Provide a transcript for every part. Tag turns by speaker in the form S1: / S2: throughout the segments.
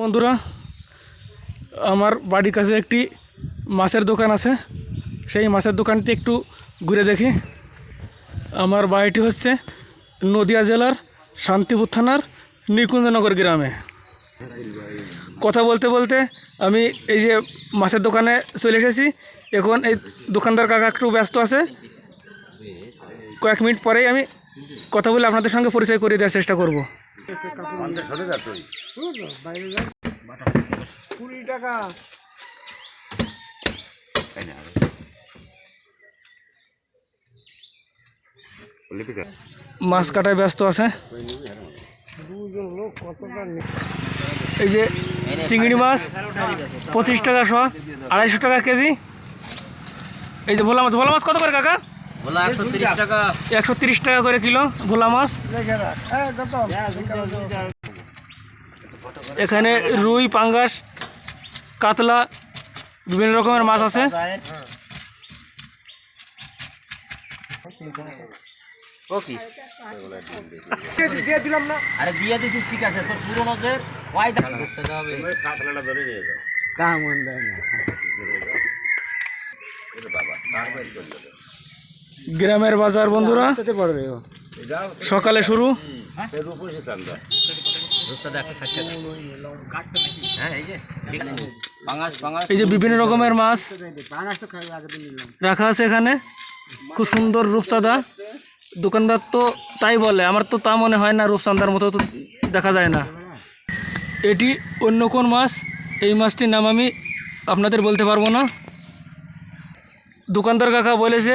S1: বন্ধুরা, আমার বাড়ির কাছে একটি মাছের দোকান আছে। সেই মাছের দোকানটি একটু ঘুরে দেখি। আমার বাড়িটি হচ্ছে নদিয়া জেলার শান্তিপুর থানার নিকুঞ্জনগর গ্রামে। কথা বলতে বলতে আমি এই যে মাছের দোকানে চলে এসেছি। এখন এই দোকানদার কাকা একটু ব্যস্ত আছে। কয়েক মিনিট পরেই আমি কথা বলে আপনাদের সঙ্গে পরিচয় করিয়ে দেওয়ার চেষ্টা করব।
S2: কুড়ি টাকা।
S1: মাছ কাটায় ব্যস্ত আছে।
S2: দুজন লোক কতটা
S1: এই যে চিংড়ি মাছ পঁচিশ টাকা শ আড়াইশো টাকা কেজি। এই যে ভোলা মাছ ভোলা মাছ কত করে কাকা?
S3: একশো তিরিশ টাকা।
S1: করে কিলো ভোলা মাছ।
S2: হ্যাঁ।
S1: এখানে রুই পাঙ্গাস কাতলা বিভিন্ন রকমের মাছ আছে।
S3: আরে দিয়ে দিছিস ঠিক আছে। তোর পুরোনো যে ওয়াই দাম হবে
S2: তা মন দেয় না
S1: গ্রামের বাজার বন্ধুরা।
S2: ও।
S1: সকালে শুরু।
S3: হ্যাঁ এই যে
S1: বিভিন্ন রকমের মাছ রাখা আছে এখানে। খুব সুন্দর রূপচাঁদা। দোকানদার তো তাই বলে আমার তো তা মনে হয় না রূপচাঁদার মতো তো দেখা যায় না। এটি অন্য কোন মাছ? এই মাছটির নাম আমি আপনাদের বলতে পারব না। দোকানদার কাকা বলেছে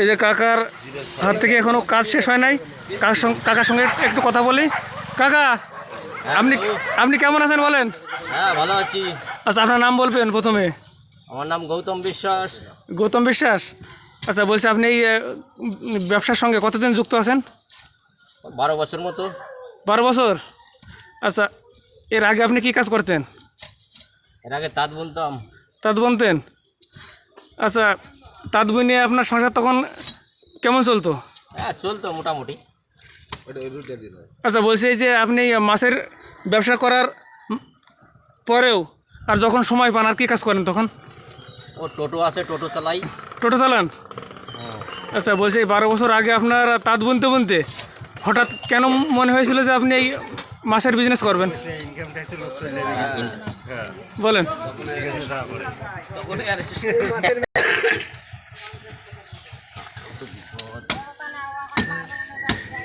S1: এই যে কাকার হাত থেকে এখনও কাজ শেষ হয় নাই। কাকার সঙ্গে কাকার সঙ্গে একটু কথা বলি। কাকা আপনি আপনি কেমন আছেন বলেন?
S3: হ্যাঁ ভালো আছি।
S1: আচ্ছা আপনার নাম বলবেন প্রথমে।
S3: আমার নাম গৌতম বিশ্বাস।
S1: গৌতম বিশ্বাস? আচ্ছা বলছি আপনি এই ব্যবসার সঙ্গে কতদিন যুক্ত আছেন?
S3: বারো বছর মতো।
S1: বারো বছর? আচ্ছা এর আগে আপনি কি কাজ করতেন?
S3: এর আগে তাঁত বুনতাম।
S1: তাঁত বুনতেন? আচ্ছা তাঁত বুনিয়ে আপনার সংসার তখন কেমন চলতো?
S3: হ্যাঁ চলতো মোটামুটি।
S1: আচ্ছা বলছি এই যে আপনি মাছের ব্যবসা করার পরেও আর যখন সময় পান আর কী কাজ করেন তখন?
S3: ও টোটো আছে টোটো চালাই।
S1: টোটো চালান?
S3: হ্যাঁ।
S1: আচ্ছা বলছি এই বারো বছর আগে আপনার তাঁত বুনতে বুনতে হঠাৎ কেন মনে হয়েছিল যে আপনি এই মাছের বিজনেস করবেন? বলেন।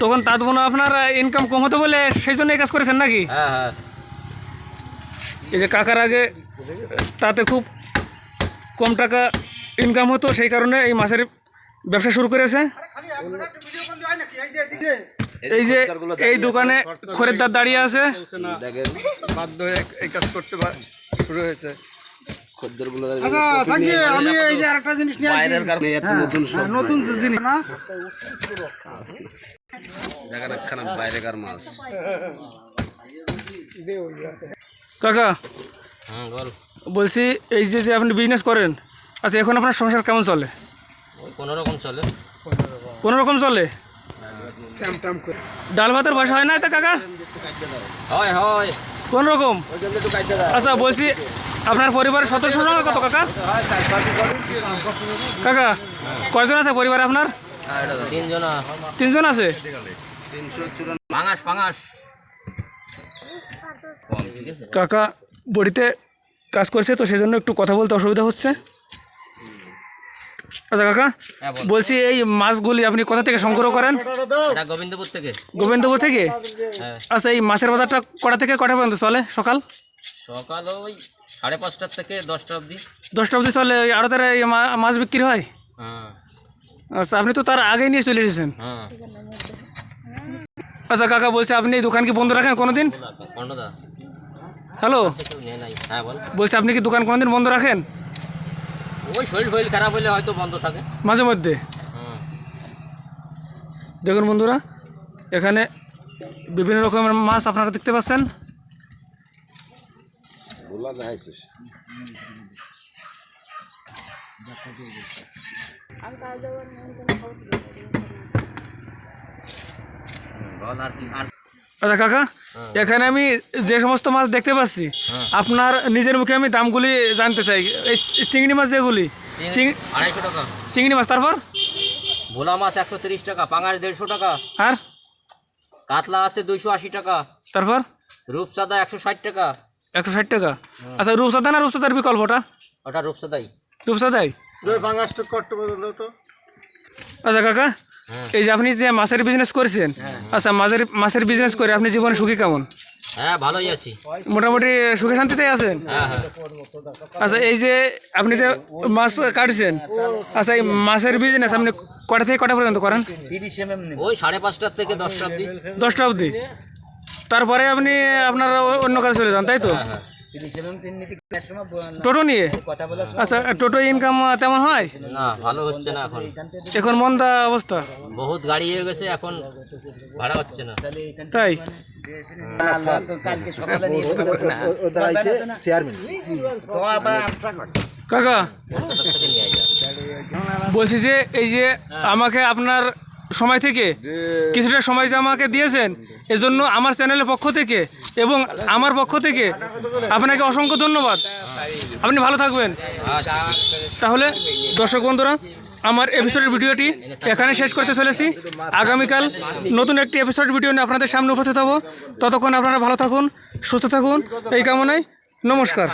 S1: তখন তাঁত বোনা আপনার ইনকাম কম হতো বলে সেই জন্য এই কাজ করেছেন নাকি?
S3: হ্যাঁ হ্যাঁ।
S1: এই যে কাকার আগে তাতে খুব কম টাকা ইনকাম হতো সেই কারণে এই মাছের ব্যবসা শুরু করেছে। এই যে এই দোকানে খরিদ্দার দাঁড়িয়ে আছে।
S2: বাধ্য হয়ে এই কাজ করতে বা- শুরু হয়েছে। আচ্ছা আমি এই জিনিস আসি। হ্যাঁ, হ্যাঁ, নতুন জিনিস না
S3: বাইরেকার মাছ।
S1: কাকা
S3: হ্যাঁ বল।
S1: বলছি এই যে যে আপনি বিজনেস করেন আচ্ছা এখন আপনার সংসার কেমন চলে?
S3: কোনো রকম চলে।
S1: কোনো রকম চলে ডাল ভাতের বাসা হয় না এটা কাকা?
S3: হয় হয়।
S1: কোন রকম আচ্ছা বলছি আপনার পরিবারের সদস্য সংখ্যা কত কাকা? কাকা কয়জন আছে পরিবারে আপনার?
S3: তিনজনা
S1: আছে। কাকা বড়িতে কাজ করছে তো সেজন্য একটু কথা বলতে অসুবিধা হচ্ছে। আচ্ছা কাকা
S3: হ্যাঁ
S1: বলছি এই মাছগুলি আপনি কোথা থেকে সংগ্রহ করেন?
S3: গোবিন্দপুর থেকে।
S1: গোবিন্দপুর থেকে?
S3: হ্যাঁ।
S1: আচ্ছা এই মাছের বাজারটা কটা থেকে কটা পর্যন্ত চলে সকাল?
S3: সকাল ওই সাড়ে পাঁচটার থেকে দশটা অবধি।
S1: দশটা অবধি চলে ওই আড়তের মাছ বিক্রি হয়?
S3: হ্যাঁ।
S1: আচ্ছা আপনি তো তার আগেই নিয়ে চলে এসেছেন।
S3: হ্যাঁ।
S1: আচ্ছা কাকা বলছি আপনি এই দোকান কি বন্ধ রাখেন কোনোদিন? হ্যালো?
S3: হ্যাঁ বল।
S1: বলছি আপনি কি দোকান কোনোদিন বন্ধ রাখেন?
S3: ওই শরীর ফরীর খারাপ হলে হয়তো বন্ধ থাকে।
S1: মাঝে মধ্যে। দেখুন বন্ধুরা এখানে বিভিন্ন রকমের মাছ আপনারা দেখতে পাচ্ছেন। আচ্ছা কাকা এখানে আমি যে সমস্ত মাছ দেখতে পাচ্ছি আপনার নিজের মুখে আমি দামগুলি জানতে চাই। চিংড়ি মাছ যেগুলি
S3: আড়াইশো টাকা।
S1: চিংড়ি মাছ তারপর?
S3: ভোলা মাছ একশো তিরিশ টাকা পাঙাশ দেড়শো টাকা।
S1: আর?
S3: কাতলা আছে দুইশো আশি টাকা।
S1: তারপর?
S3: রূপসাদা একশো ষাট টাকা।
S1: একশো ষাট টাকা। আচ্ছা রূপসাদা না রূপসাদার বিকল্পটা?
S3: ওটা রূপসাদাই।
S1: রূপসাদাই?
S2: পাঙ্গাসটা কষ্ট পর্যন্ত তো
S1: আচ্ছা কাকা এই যে আপনি যে মাছের বিজনেস করেছেন আচ্ছা মাছের মাছের বিজনেস করে আপনি জীবনে সুখী কেমন?
S3: হ্যাঁ ভালোই আছি।
S1: মোটামুটি সুখে শান্তিতেই আছেন?
S3: হ্যাঁ হ্যাঁ।
S1: আচ্ছা এই যে আপনি যে মাছ কাটছেন আচ্ছা এই মাছের বিজনেস আপনি কটা থেকে কটা পর্যন্ত করেন?
S3: ওই সাড়ে পাঁচটার থেকে দশটা অব্দি
S1: দশটা অবধি। তারপরে আপনি আপনার অন্য কাজে চলে যান তাই তো?
S3: হ্যাঁ।
S1: টোটো নিয়ে আচ্ছা টোটো ইনকাম তেমন হয়
S3: না ভালো হচ্ছে না এখন
S1: এখন মন্দা অবস্থা
S3: বহুত গাড়ি হয়ে গেছে এখন ভাড়া হচ্ছে না
S1: তাই কাকা বলছি যে এই যে আমাকে আপনার সময় থেকে? কিছুটা সময় যে আমাকে দিয়েছেন এজন্য আমার চ্যানেলের পক্ষ থেকে এবং আমার পক্ষ থেকে আপনাকে অসংখ্য ধন্যবাদ। আপনি ভালো থাকবেন। তাহলে দর্শক বন্ধুরা আমার এপিসোডের ভিডিওটি এখানে শেষ করতে চলেছি। আগামীকাল নতুন একটি এপিসোডের ভিডিও নিয়ে আপনাদের সামনে উপস্থিত হব। ততক্ষণ আপনারা ভালো থাকুন সুস্থ থাকুন। এই কামনায় নমস্কার।